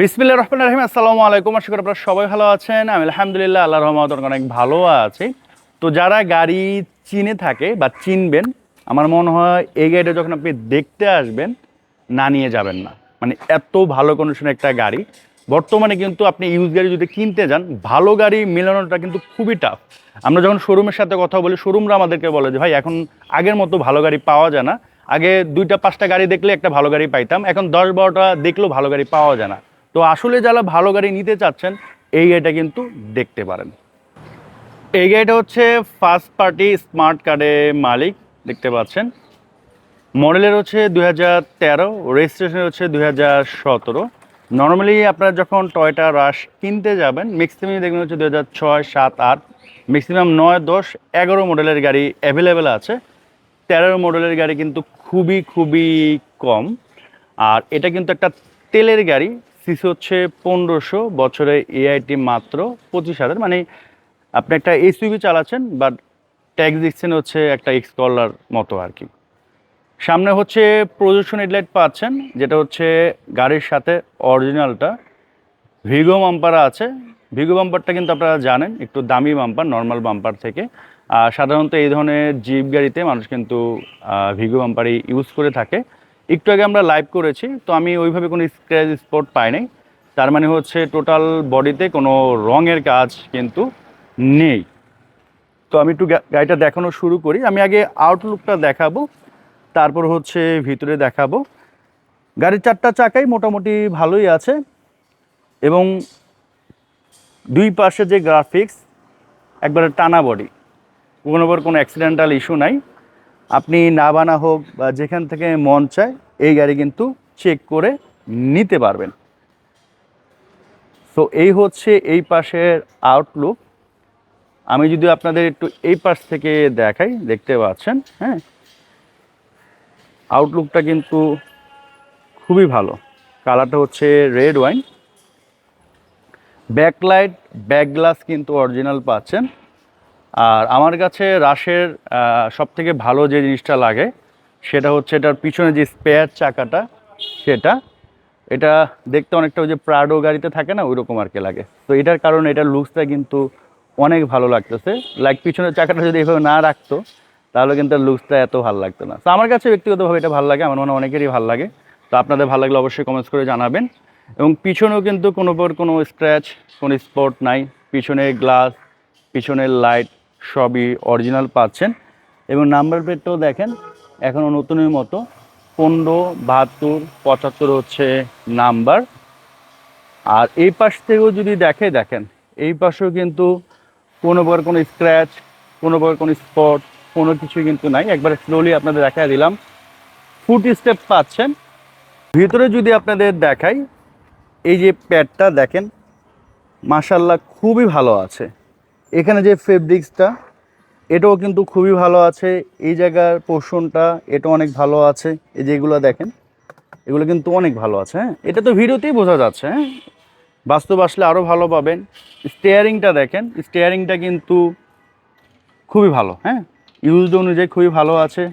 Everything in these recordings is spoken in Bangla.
বিসমিল্লা রহমান রহিম, আসসালামু আলাইকুম। আশা করি আপনারা সবাই ভালো আছেন। আমি আলহামদুলিল্লাহ আল্লাহ রহমত অনেক ভালো আছি। তো যারা গাড়ি চিনে থাকে বা চিনবেন, আমার মনে হয় এই গাড়িটা যখন আপনি দেখতে আসবেন, না নিয়ে যাবেন না। মানে এত ভালো কন্ডিশনের একটা গাড়ি। বর্তমানে কিন্তু আপনি ইউজ গাড়ি যদি কিনতে যান, ভালো গাড়ি মেলানোটা কিন্তু খুবই টাফ আমরা যখন শোরুমের সাথে কথা বলি শোরুমরা আমাদেরকে বলে যে, ভাই, এখন আগের মতো ভালো গাড়ি পাওয়া যায় না। আগে দুইটা, পাঁচটা গাড়ি দেখলে একটা ভালো গাড়ি পাইতাম। এখন দশ, বারোটা দেখলেও ভালো গাড়ি পাওয়া যায় না। তো আসলে যারা ভালো গাড়ি নিতে চাচ্ছেন, এই গাড়িটা কিন্তু দেখতে পারেন। এই গাড়িটা হচ্ছে ফার্স্ট পার্টি স্মার্ট কার্ডের মালিক, দেখতে পাচ্ছেন। মডেলের হচ্ছে দুই হাজার তেরো রেজিস্ট্রেশন হচ্ছে দুই হাজার সতেরো। নর্মালি আপনারা যখন টয়টা রাশ কিনতে যাবেন ম্যাক্সিমাম দেখবেন হচ্ছে দু হাজার ছয়, সাত, আট। ম্যাক্সিমাম নয়, দশ, এগারো মডেলের গাড়ি অ্যাভেলেবেল আছে। তেরো মডেলের গাড়ি কিন্তু খুবই খুবই কম। আর এটা কিন্তু একটা তেলের গাড়ি সিসি হচ্ছে পনেরোশো, বছরে এআইটি মাত্র পঁচিশ হাজার। মানে আপনি একটা এসইউভি চালাচ্ছেন বাট ট্যাক্স দিচ্ছেন হচ্ছে একটা এক্সকলার মতো আর কি। সামনে হচ্ছে প্রজেকশন হেডলাইট পাচ্ছেন, যেটা হচ্ছে গাড়ির সাথে অরিজিনালটা ভিগো বাম্পার আছে। ভিগো বাম্পারটা কিন্তু আপনারা জানেন, একটু দামি বাম্পার নর্মাল বাম্পার থেকে। সাধারণত এই ধরনের জিপ গাড়িতে মানুষ কিন্তু ভিগো বাম্পারই ইউজ করে থাকে। একটু আগে আমরা লাইভ করেছি, তো আমি ওইভাবে কোনো স্ক্র্যাচ স্পট পাই নাই। তার মানে হচ্ছে টোটাল বডিতে কোনো রঙের কাজ কিন্তু নেই। তো আমি একটু গাড়িটা দেখানো শুরু করি। আমি আগে আউটলুকটা দেখাবো, তারপর হচ্ছে ভিতরে দেখাবো। গাড়ির চারটা চাকাই মোটামুটি ভালোই আছে এবং দুই পাশে যে গ্রাফিক্স একবারে টানা বডি কোনোবার কোনো অ্যাক্সিডেন্টাল ইস্যু নাই। আপনি না বানা হোক বা যেখান থেকে মন চায়, এই গাড়ি কিন্তু চেক করে নিতে পারবেন। তো এই হচ্ছে এই পাশের আউটলুক আমি যদি আপনাদের একটু এই পাশ থেকে দেখাই, দেখতে পাচ্ছেন হ্যাঁ? আউটলুকটা কিন্তু খুবই ভালো। কালারটা হচ্ছে red wine backlight back glass কিন্তু অরিজিনাল পাচ্ছেন। আর আমার কাছে রাশের সব থেকে ভালো যে জিনিসটা লাগে, সেটা হচ্ছে এটার পিছনে যে স্পেয়ার চাকাটা, সেটা, এটা দেখতে অনেকটা ওই যে প্রাডো গাড়িতে থাকে না ওই রকম আর কি লাগে। তো এটার কারণে এটার লুকসটা কিন্তু অনেক ভালো লাগতেছে। লাইক পিছনের চাকাটা যদি এভাবে না রাখতো, তাহলে কিন্তু লুকসটা এত ভালো লাগতো না। তো আমার কাছে ব্যক্তিগতভাবে এটা ভালো লাগে, আমার মনে অনেকেরই ভালো লাগে। তো আপনাদের ভালো লাগলে অবশ্যই কমেন্টস করে জানাবেন। এবং পিছনেও কিন্তু কোনো পর কোনো স্ক্র্যাচ কোনো স্পট নাই। পিছনে গ্লাস পিছনের লাইট সবই অরিজিনাল পাচ্ছেন। এবং নাম্বার প্লেটটাও দেখেন এখনও নতুনের মতো। পনেরো, বাহাত্তর, পঁচাত্তর হচ্ছে নাম্বার আর এই পাশ থেকেও যদি দেখে, দেখেন, এই পাশেও কিন্তু কোনো প্রকার কোনো স্ক্র্যাচ কোনো প্রকার কোনো স্পট কোনো কিছুই কিন্তু নাই। একবারে স্লোলি আপনাদের দেখা দিলাম। ফুট স্টেপ পাচ্ছেন। ভিতরে যদি আপনাদের দেখাই, এই যে প্যাডটা দেখেন মাশাল্লাহ খুবই ভালো আছে। এখানে যে ফেব্রিক্সটা এটাও কিন্তু খুবই ভালো আছে। এই জায়গার পোর্শনটা এটা অনেক ভালো আছে। এই যেগুলো দেখেন, এগুলো কিন্তু অনেক ভালো আছে হ্যাঁ? এটা তো ভিডিওতেই বোঝা যাচ্ছে হ্যাঁ? বাস্তব আসলে আরও ভালো পাবেন। স্টিয়ারিংটা দেখেন স্টেয়ারিংটা কিন্তু খুবই ভালো হ্যাঁ? ইউজড অনুযায়ী খুবই ভালো আছে।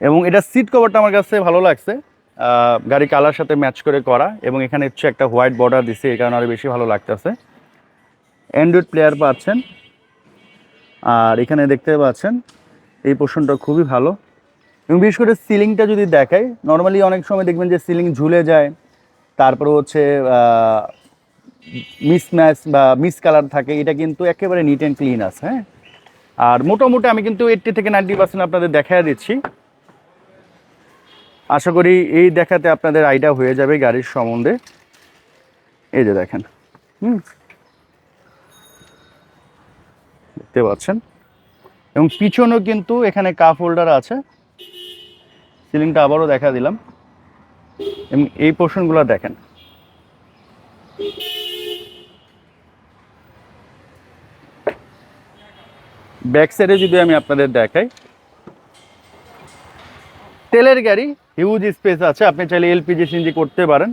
এবং এটা সিট কভারটা আমার কাছে ভালো লাগছে। গাড়ি কালার সাথে ম্যাচ করে করা, এবং এখানে হচ্ছে একটা হোয়াইট বর্ডার দিছে এই কারণে আরও বেশি ভালো লাগতেছে। অ্যান্ড্রয়েড প্লেয়ার পাচ্ছেন। আর এখানে দেখতে পাচ্ছেন, এই পোর্শনটা খুবই ভালো। এবং বিশেষ করে সিলিংটা যদি দেখাই নর্মালি অনেক সময় দেখবেন যে সিলিং ঝুলে যায়। তারপরে হচ্ছে মিস ম্যাচ বা মিস কালার থাকে, এটা কিন্তু একেবারে নিট অ্যান্ড ক্লিন আছে হ্যাঁ? আর মোটামুটি আমি কিন্তু এইটটি থেকে নাইনটি পার্সেন্ট আপনাদের দেখা দিচ্ছি। আশা করি এই দেখাতে আপনাদের আইডিয়া হয়ে যাবে গাড়ির সম্বন্ধে। এই যে দেখেন, হুম? দেখতে পাচ্ছেন। এবং পিছনেও কিন্তু এখানে কাপ হোল্ডার আছে। সিলিংটা আবারও দেখা দিলাম। এবং এই পোর্শনগুলো দেখেন। ব্যাক সাইডে যদি আমি আপনাদের দেখাই। তেলের গাড়ি হিউজ স্পেস আছে। আপনি চাইলে এলপিজি সিএনজি করতে পারেন।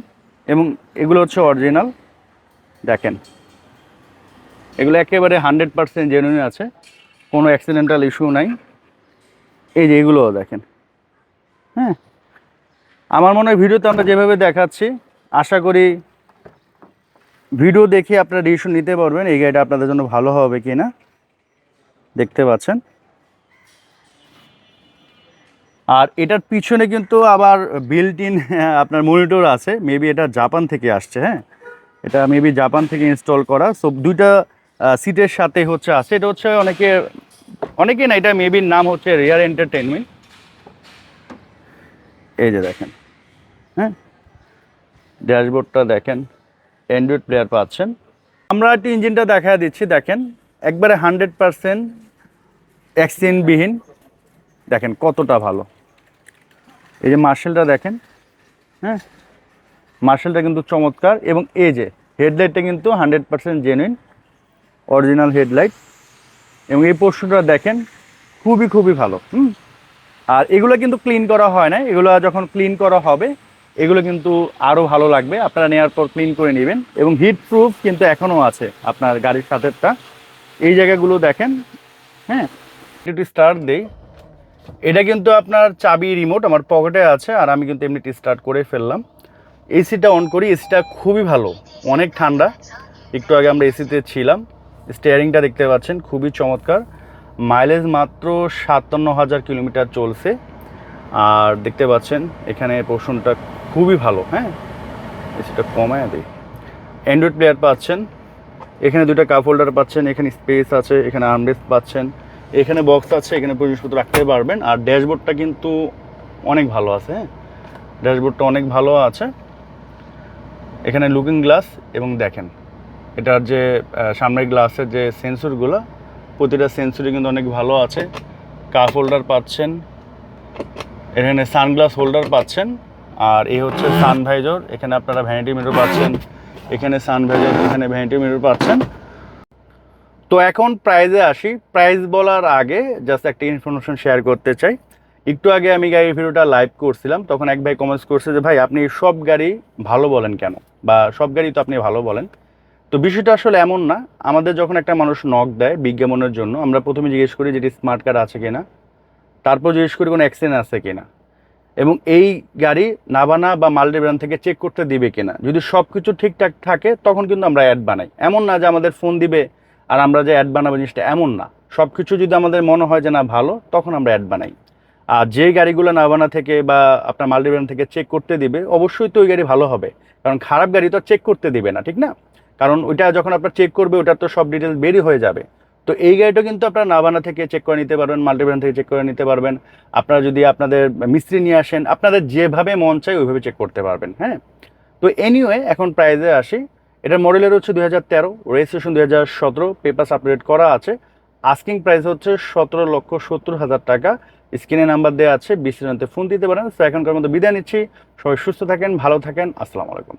এবং এগুলো হচ্ছে অরিজিনাল দেখেন। এগুলো একেবারে হান্ড্রেড পার্সেন্ট জেনুইন আছে, কোনো অ্যাক্সিডেন্টাল ইস্যু নাই। এই যে এগুলোও দেখেন হ্যাঁ? আমার মনে হয় ভিডিওতে আমরা যেভাবে দেখাচ্ছি, আশা করি ভিডিও দেখে আপনারা ডিসিশন নিতে পারবেন, এই গাড়িটা আপনাদের জন্য ভালো হবে কি না দেখতে পাচ্ছেন। আর এটার পিছনে কিন্তু আবার বিল্ট ইন আপনার মনিটর আছে মেবি এটা জাপান থেকে আসছে হ্যাঁ? এটা মেবি জাপান থেকে ইনস্টল করা সো দুইটা সিটের সাথে হচ্ছে আছে। এটা হচ্ছে অনেকে অনেকে না, এটা মেবির নাম হচ্ছে রিয়ার এন্টারটেনমেন্ট এই যে দেখেন হ্যাঁ? ড্যাশবোর্ডটা দেখেন অ্যান্ড্রয়েড প্লেয়ার পাচ্ছেন। আমরা একটু ইঞ্জিনটা দেখা দিচ্ছি, দেখেন। একবারে হান্ড্রেড পারসেন্ট অ্যাক্সিডেন্টবিহীন দেখেন কতটা ভালো। এই যে মার্শেলটা দেখেন হ্যাঁ? মার্শেলটা কিন্তু চমৎকার। এবং এই যে হেডলাইটটা কিন্তু hundred percent genuine original headlight এবং এই পোর্শনটা দেখেন খুবই খুবই ভালো, হুম? আর এগুলো কিন্তু ক্লিন করা হয় না এগুলো যখন ক্লিন করা হবে, এগুলো কিন্তু আরও ভালো লাগবে। আপনারা নেওয়ার পর ক্লিন করে নেবেন এবং হিট প্রুফ কিন্তু এখনও আছে আপনার গাড়ির সাথেরটা। এই জায়গাগুলো দেখেন হ্যাঁ? একটু স্টার্ট দেই। এটা কিন্তু আপনার চাবি রিমোট আমার পকেটে আছে আর আমি কিন্তু এমনিটি স্টার্ট করে ফেললাম। এসিটা অন করি এসিটা খুবই ভালো, অনেক ঠান্ডা। একটু আগে আমরা এসিতে ছিলাম। স্টিয়ারিংটা দেখতে পাচ্ছেন, খুবই চমৎকার। মাইলেজ মাত্র সাতান্ন হাজার কিলোমিটার চলছে। আর দেখতে পাচ্ছেন, এখানে পোর্শনটা খুবই ভালো হ্যাঁ? এসিটা কমায় দিই অ্যান্ড্রয়েড প্লেয়ার পাচ্ছেন। এখানে দুটো কাপ হোল্ডার পাচ্ছেন, এখানে স্পেস আছে, এখানে আর্মরেস্ট পাচ্ছেন। এখানে বক্স আছে, এখানে জিনিসপত্র রাখতে পারবেন। আর ড্যাশবোর্ডটা কিন্তু অনেক ভালো আছে হ্যাঁ? ড্যাশবোর্ডটা অনেক ভালো আছে। এখানে লুকিং গ্লাস এবং দেখেন এটার যে সামনের গ্লাসের যে সেন্সরগুলো, প্রতিটা সেন্সরই কিন্তু অনেক ভালো আছে। কাপ হোল্ডার পাচ্ছেন, এখানে সানগ্লাস হোল্ডার পাচ্ছেন, আর এই হচ্ছে সানভাইজর, এখানে আপনারা ভ্যানিটি মিরর পাচ্ছেন, এখানে সানভাইজর, এখানে ভ্যানিটি মিরর পাচ্ছেন। তো এখন প্রাইজে আসি। প্রাইস বলার আগে জাস্ট একটা ইনফরমেশন শেয়ার করতে চাই। একটু আগে আমি গাড়ির ভিডিওটা লাইভ করছিলাম, তখন এক ভাই কমেন্টস করছে যে, ভাই, আপনি সব গাড়ি ভালো বলেন কেন? বা সব গাড়ি তো আপনি ভালো বলেন। তো বিষয়টা আসলে এমন না। আমাদের যখন একটা মানুষ নক দেয় বিজ্ঞাপনের জন্য, আমরা প্রথমে জিজ্ঞেস করি যেটি স্মার্ট কার্ড আছে কিনা। তারপর জিজ্ঞেস করি কোনো অ্যাক্সিডেন্ট আছে কিনা। এবং এই গাড়ি নাবানা বা মাল্টি ব্র্যান্ড থেকে চেক করতে দিবে কিনা। যদি সব কিছু ঠিকঠাক থাকে, তখন কিন্তু আমরা অ্যাড বানাই। এমন না যে আমাদের ফোন দিবে আর আমরা যে অ্যাড বানাবো জিনিসটা এমন না। সব কিছু যদি আমাদের মনে হয় যে না ভালো, তখন আমরা অ্যাড বানাই। আর যে গাড়িগুলো নাবানা থেকে বা আপনার মাল্টি ব্র্যান্ড থেকে চেক করতে দিবে, অবশ্যই তো ওই গাড়ি ভালো হবে। কারণ খারাপ গাড়ি তো চেক করতে দিবে না, ঠিক না? কারণ ওইটা যখন আপনার চেক করবে, ওটার তো সব ডিটেলস বেরই হয়ে যাবে। তো এই গাড়িটা কিন্তু আপনারা নাবানা থেকে চেক করে নিতে পারবেন মাল্টিব্র্যান্ড থেকে চেক করে নিতে পারবেন। আপনারা যদি আপনাদের মিস্ত্রি নিয়ে আসেন, আপনাদের যেভাবে মন চায় ওইভাবে চেক করতে পারবেন হ্যাঁ? তো এনিওয়ে এখন প্রাইজে আসি। এটার মডেলের হচ্ছে দুই হাজার তেরো রেজিস্ট্রেশন দুই হাজার সতেরো পেপার্স আপডেট করা আছে। আস্কিং প্রাইস হচ্ছে সতেরো লক্ষ সত্তর হাজার টাকা। স্ক্রিনে নাম্বার দেওয়া আছে, বিস্তারিত ফোন দিতে পারেন। তো এখনকার মতো বিদায় নিচ্ছি। সবাই সুস্থ থাকেন, ভালো থাকেন। আসসালামু আলাইকুম।